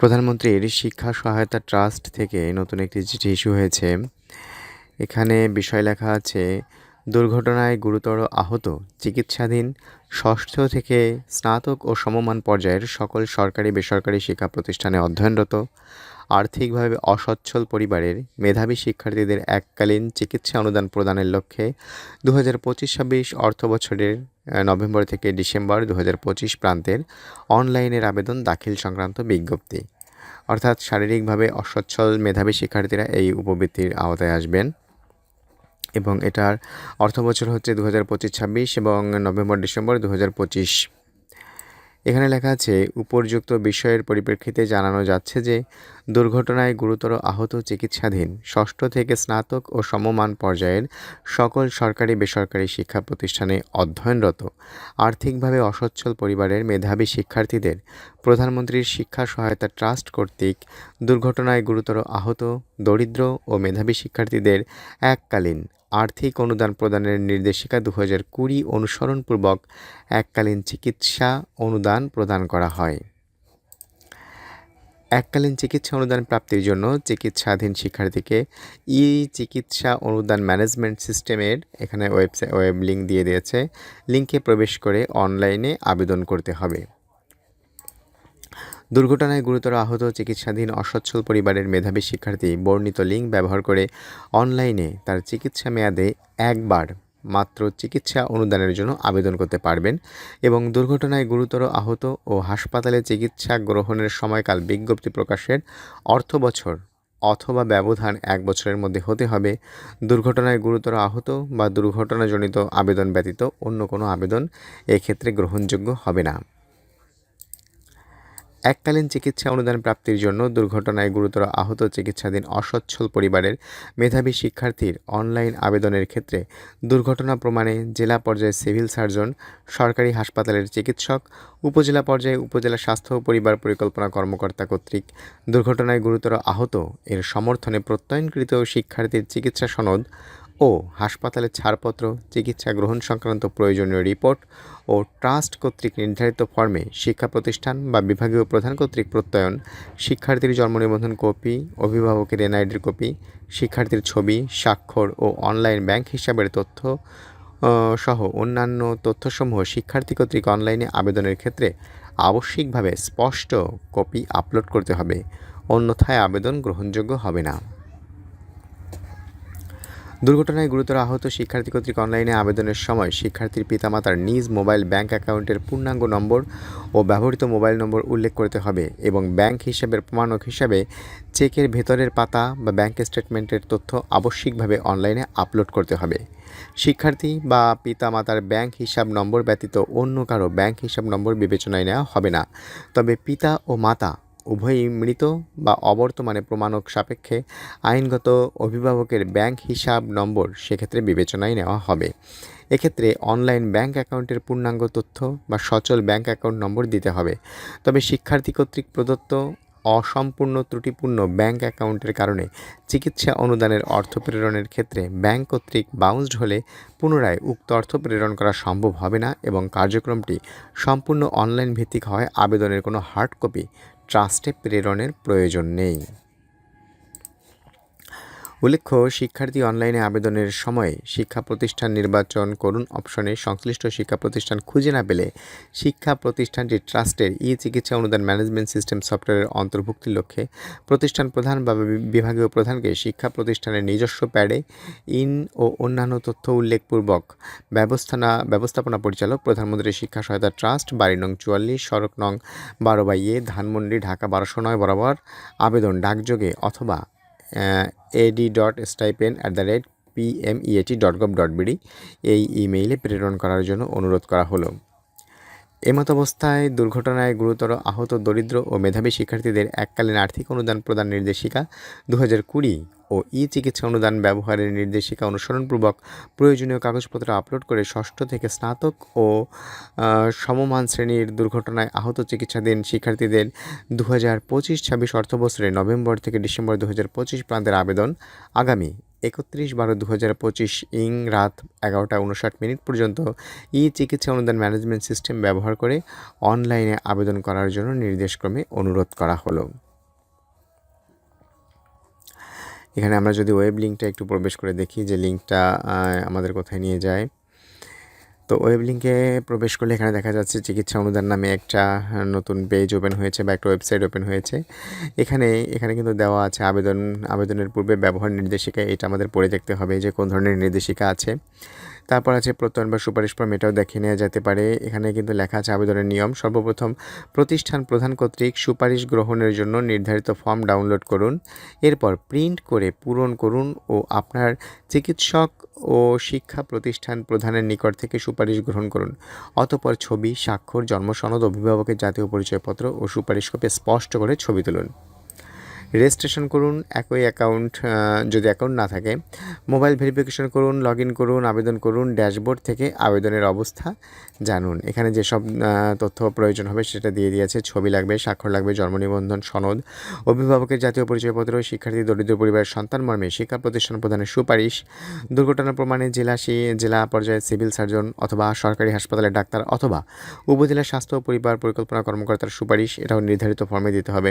প্রধানমন্ত্রীর শিক্ষা সহায়তা ট্রাস্ট থেকে নতুন একটি চিঠি ইস্যু হয়েছে। এখানে বিষয় লেখা আছে, দুর্ঘটনায় গুরুতর আহত, চিকিৎসাধীন, ষষ্ঠ থেকে স্নাতক ও সমমান পর্যায়ের সকল সরকারি বেসরকারি শিক্ষা প্রতিষ্ঠানে অধ্যয়নরত আর্থিকভাবে অসচ্ছল পরিবারের মেধাবী শিক্ষার্থীদের এককালীন চিকিৎসা অনুদান প্রদানের লক্ষ্যে দু হাজার পঁচিশ ছাব্বিশ অর্থ বছরের নভেম্বর থেকে ডিসেম্বর দু হাজার পঁচিশ প্রান্তের অনলাইনের আবেদন দাখিল সংক্রান্ত বিজ্ঞপ্তি। অর্থাৎ শারীরিকভাবে অসচ্ছল মেধাবী শিক্ষার্থীরা এই উপবৃত্তির আওতায় আসবেন এবং এটার অর্থ বছর হচ্ছে দু হাজার পঁচিশ ছাব্বিশ এবং নভেম্বর ডিসেম্বর দু হাজার পঁচিশ এখানে লেখা আছে, উপর্যুক্ত বিষয়ের পরিপ্রেক্ষিতে জানানো যাচ্ছে যে দুর্ঘটনায় গুরুতর আহত চিকিৎসাধীন ষষ্ঠ থেকে স্নাতক ও সমমান পর্যায়ের সকল সরকারি বেসরকারি শিক্ষা প্রতিষ্ঠানে অধ্যয়নরত, আর্থিকভাবে অসচ্ছল পরিবারের মেধাবী শিক্ষার্থীদের প্রধানমন্ত্রীর শিক্ষা সহায়তা ট্রাস্ট কর্তৃক দুর্ঘটনায় গুরুতর আহত, দরিদ্র ও মেধাবী শিক্ষার্থীদের এককালীন আর্থিক অনুদান প্রদানের নির্দেশিকা দু হাজার কুড়ি অনুসরণপূর্বক এককালীন চিকিৎসা অনুদান প্রদান করা হয়। এককালীন চিকিৎসা অনুদান প্রাপ্তির জন্য চিকিৎসাধীন শিক্ষার্থীকে ই চিকিৎসা অনুদান ম্যানেজমেন্ট সিস্টেমের এখানে ওয়েবসাইট ওয়েব লিঙ্ক দিয়ে দিয়েছে। লিঙ্কে প্রবেশ করে অনলাইনে আবেদন করতে হবে। দুর্ঘটনায় গুরুতর আহত চিকিৎসাধীন অসচ্ছল পরিবারের মেধাবী শিক্ষার্থী বর্ণিত লিঙ্ক ব্যবহার করে অনলাইনে তার চিকিৎসা মেয়াদে একবার মাত্র চিকিৎসা অনুদানের জন্য আবেদন করতে পারবেন এবং দুর্ঘটনায় গুরুতর আহত ও হাসপাতালে চিকিৎসা গ্রহণের সময়কাল বিজ্ঞপ্তি প্রকাশের অর্থ বছর অথবা ব্যবধান এক বছরের মধ্যে হতে হবে। দুর্ঘটনায় গুরুতর আহত বা দুর্ঘটনাজনিত আবেদন ব্যতীত অন্য কোনো আবেদন এক্ষেত্রে গ্রহণযোগ্য হবে না। এককালীন চিকিৎসা অনুদান প্রাপ্তির জন্য দুর্ঘটনায় গুরুতর আহত চিকিৎসাধীন অসচ্ছল পরিবারের মেধাবী শিক্ষার্থীর অনলাইন আবেদনের ক্ষেত্রে দুর্ঘটনা প্রমাণে জেলা পর্যায়ে সিভিল সার্জন, সরকারি হাসপাতালের চিকিৎসক, উপজেলা পর্যায়ে উপজেলা স্বাস্থ্য ও পরিবার পরিকল্পনা কর্মকর্তা কর্তৃক দুর্ঘটনায় গুরুতর আহত এর সমর্থনে প্রত্যয়নকৃত শিক্ষার্থীর চিকিৎসা সনদ ও হাসপাতালের ছাড়পত্র, চিকিৎসা গ্রহণ সংক্রান্ত প্রয়োজনীয় রিপোর্ট ও ট্রাস্ট কর্তৃক নির্ধারিত ফর্মে শিক্ষা প্রতিষ্ঠান বা বিভাগীয় প্রধান কর্তৃক প্রত্যয়ন, শিক্ষার্থীর জন্ম নিবন্ধন কপি, অভিভাবকের এনআইডির কপি, শিক্ষার্থীর ছবি, স্বাক্ষর ও অনলাইন ব্যাংক হিসাবের তথ্য সহ অন্যান্য তথ্যসমূহ শিক্ষার্থী কর্তৃক অনলাইনে আবেদনের ক্ষেত্রে আবশ্যিকভাবে স্পষ্ট কপি আপলোড করতে হবে। অন্যথায় আবেদন গ্রহণযোগ্য হবে না। দুর্ঘটনায় গুরুতর আহত শিক্ষার্থী কর্তৃক অনলাইনে আবেদনের সময় শিক্ষার্থীর পিতামাতার নিজ মোবাইল ব্যাংক অ্যাকাউন্টের পূর্ণাঙ্গ নম্বর ও ব্যবহৃত মোবাইল নম্বর উল্লেখ করতে হবে এবং ব্যাংক হিসাবের প্রমাণক হিসাবে চেকের ভেতরের পাতা বা ব্যাংক স্টেটমেন্টের তথ্য আবশ্যিকভাবে অনলাইনে আপলোড করতে হবে। শিক্ষার্থী বা পিতামাতার ব্যাংক হিসাব নম্বর ব্যতীত অন্য কারও ব্যাংক হিসাব নম্বর বিবেচনায় নেওয়া হবে না। তবে পিতা ও মাতা উভয়ই মৃত বা অবর্তমানে প্রমাণক সাপেক্ষে আইনগত অভিভাবকের ব্যাংক হিসাব নম্বর সেক্ষেত্রে বিবেচনায় নেওয়া হবে। এক্ষেত্রে অনলাইন ব্যাংক অ্যাকাউন্টের পূর্ণাঙ্গ তথ্য বা সচল ব্যাংক অ্যাকাউন্ট নম্বর দিতে হবে। তবে শিক্ষার্থী কর্তৃক প্রদত্ত অসম্পূর্ণ ত্রুটিপূর্ণ ব্যাংক অ্যাকাউন্টের কারণে চিকিৎসা অনুদানের অর্থ প্রেরণের ক্ষেত্রে ব্যাংক কর্তৃক বাউন্সড হলে পুনরায় উক্ত অর্থ প্রেরণ করা সম্ভব হবে না এবং কার্যক্রমটি সম্পূর্ণ অনলাইন ভিত্তিক হয় আবেদনের কোনো হার্ড কপি ট্রাস্টে প্রেরণের প্রয়োজন নেই। উল্লেখ্য, শিক্ষার্থী অনলাইনে আবেদনের সময় শিক্ষা প্রতিষ্ঠান নির্বাচন করুন অপশনে সংশ্লিষ্ট শিক্ষা প্রতিষ্ঠান খুঁজে না পেলে শিক্ষা প্রতিষ্ঠানটি ট্রাস্টের ই চিকিৎসা অনুদান ম্যানেজমেন্ট সিস্টেম সফটওয়্যারের অন্তর্ভুক্তির লক্ষ্যে প্রতিষ্ঠান প্রধান বা বিভাগীয় প্রধানকে শিক্ষা প্রতিষ্ঠানের নিজস্ব প্যাডে ইন ও অন্যান্য তথ্য উল্লেখপূর্বক ব্যবস্থানা, ব্যবস্থাপনা পরিচালক, প্রধানমন্ত্রী শিক্ষা সহায়তা ট্রাস্ট, বাড়ি নং চুয়াল্লিশ, সড়ক নং বারো বাইয়ে ধানমন্ডি, ঢাকা বারোশো নয় বরাবর আবেদন ডাকযোগে অথবা AD dot stipend at the rate PMEAT dot gov dot BD এই ইমেইলে প্রেরণ করার জন্য অনুরোধ করা হলো। এমত অবস্থায় দুর্ঘটনায় গুরুতর আহত দরিদ্র ও মেধাবী শিক্ষার্থীদের এককালীন আর্থিক অনুদান প্রদান নির্দেশিকা দু কুড়ি ও ই চিকিৎসা অনুদান ব্যবহারের নির্দেশিকা অনুসরণপূর্বক প্রয়োজনীয় কাগজপত্র আপলোড করে ষষ্ঠ থেকে স্নাতক ও সমমান শ্রেণির দুর্ঘটনায় আহত চিকিৎসাধীন শিক্ষার্থীদের দু হাজার পঁচিশ ছাব্বিশ অর্থবছরে নভেম্বর থেকে ডিসেম্বর দু হাজার পঁচিশ প্রান্তের আবেদন আগামী একত্রিশ বারো দু হাজার পঁচিশ ইং রাত এগারোটা উনষাট মিনিট পর্যন্ত ই চিকিৎসা অনুদান ম্যানেজমেন্ট সিস্টেম ব্যবহার করে অনলাইনে আবেদন করার জন্য নির্দেশক্রমে অনুরোধ করা হলো। এখানে আমরা যদি ওয়েব লিঙ্কটা একটু প্রবেশ করে দেখি, যে লিঙ্কটা আমাদের কোথায় নিয়ে যায়। তো ওয়েব লিঙ্কে প্রবেশ করলে এখানে দেখা যাচ্ছে চিকিৎসা অনুদান নামে একটা নতুন পেজ ওপেন হয়েছে বা একটা ওয়েবসাইট ওপেন হয়েছে। এখানে এখানে কিন্তু দেওয়া আছে আবেদন, আবেদনের পূর্বে ব্যবহার নির্দেশিকা, এটা আমাদের পড়ে দেখতে হবে যে কোন ধরনের নির্দেশিকা আছে। তারপর আছে প্রত্যয়ন বা সুপারিশ ফর্ম, এটাও দেখে নেওয়া যেতে পারে। এখানে কিন্তু লেখা আছে আবেদনের নিয়ম। সর্বপ্রথম প্রতিষ্ঠান প্রধান কর্তৃক সুপারিশ গ্রহণের জন্য নির্ধারিত ফর্ম ডাউনলোড করুন। এরপর প্রিন্ট করে পূরণ করুন ও আপনার চিকিৎসক ও শিক্ষা প্রতিষ্ঠান প্রধানের নিকট থেকে সুপারিশ গ্রহণ করুন। অতপর ছবি, স্বাক্ষর, জন্মসনদ, অভিভাবকের জাতীয় পরিচয়পত্র ও সুপারিশ কপি স্পষ্ট করে ছবি তুলুন। রেজিস্ট্রেশন করুন, একই অ্যাকাউন্ট যদি অ্যাকাউন্ট না থাকে। মোবাইল ভেরিফিকেশন করুন লগ ইন করুন, আবেদন করুন ড্যাশবোর্ড থেকে আবেদনের অবস্থা জানুন। এখানে যেসব তথ্য প্রয়োজন হবে সেটা দিয়ে দিয়েছে। ছবি লাগবে, স্বাক্ষর লাগবে, জন্ম নিবন্ধন, সনদ। অভিভাবকের জাতীয় পরিচয়পত্র, শিক্ষার্থী, দরিদ্র পরিবারের সন্তান মর্মে শিক্ষা প্রতিষ্ঠান প্রদানের সুপারিশ। দুর্ঘটনা প্রমাণে জেলা জেলা পর্যায়ে সিভিল সার্জন অথবা সরকারি হাসপাতালের ডাক্তার অথবা উপজেলা স্বাস্থ্য পরিবার পরিকল্পনা কর্মকর্তার সুপারিশ। এটাও নির্ধারিত ফর্মে দিতে হবে।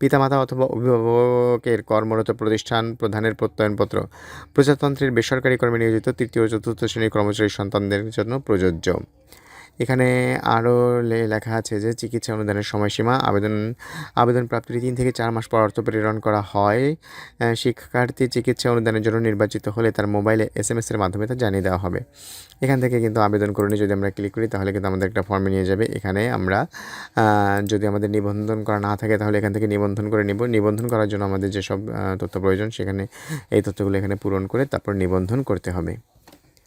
পিতামাতা অথবা অভিভাবকের কর্মরত প্রতিষ্ঠান প্রধানের প্রত্যয়নপত্র। প্রজাতন্ত্রের বেসরকারি কর্মে নিয়োজিত তৃতীয় ও চতুর্থ শ্রেণির কর্মচারী সন্তানদের জন্য প্রযোজ্য। এখানে আরও লেখা আছে যে চিকিৎসা অনুদানের সময়সীমা, আবেদন আবেদন প্রাপ্তির তিন থেকে চার মাস পর অর্থ প্রেরণ করা হয়। শিক্ষার্থী চিকিৎসা অনুদানের জন্য নির্বাচিত হলে তার মোবাইলে এস এম এসের মাধ্যমে তা জানিয়ে দেওয়া হবে। এখান থেকে কিন্তু আবেদন করে যদি আমরা ক্লিক করি তাহলে কিন্তু আমাদের একটা ফর্মে নিয়ে যাবে। এখানে আমরা যদি আমাদের নিবন্ধন করা না থাকে তাহলে এখান থেকে নিবন্ধন করে নিব। নিবন্ধন করার জন্য আমাদের যেসব তথ্য প্রয়োজন সেখানে এই তথ্যগুলো এখানে পূরণ করে তারপর নিবন্ধন করতে হবে।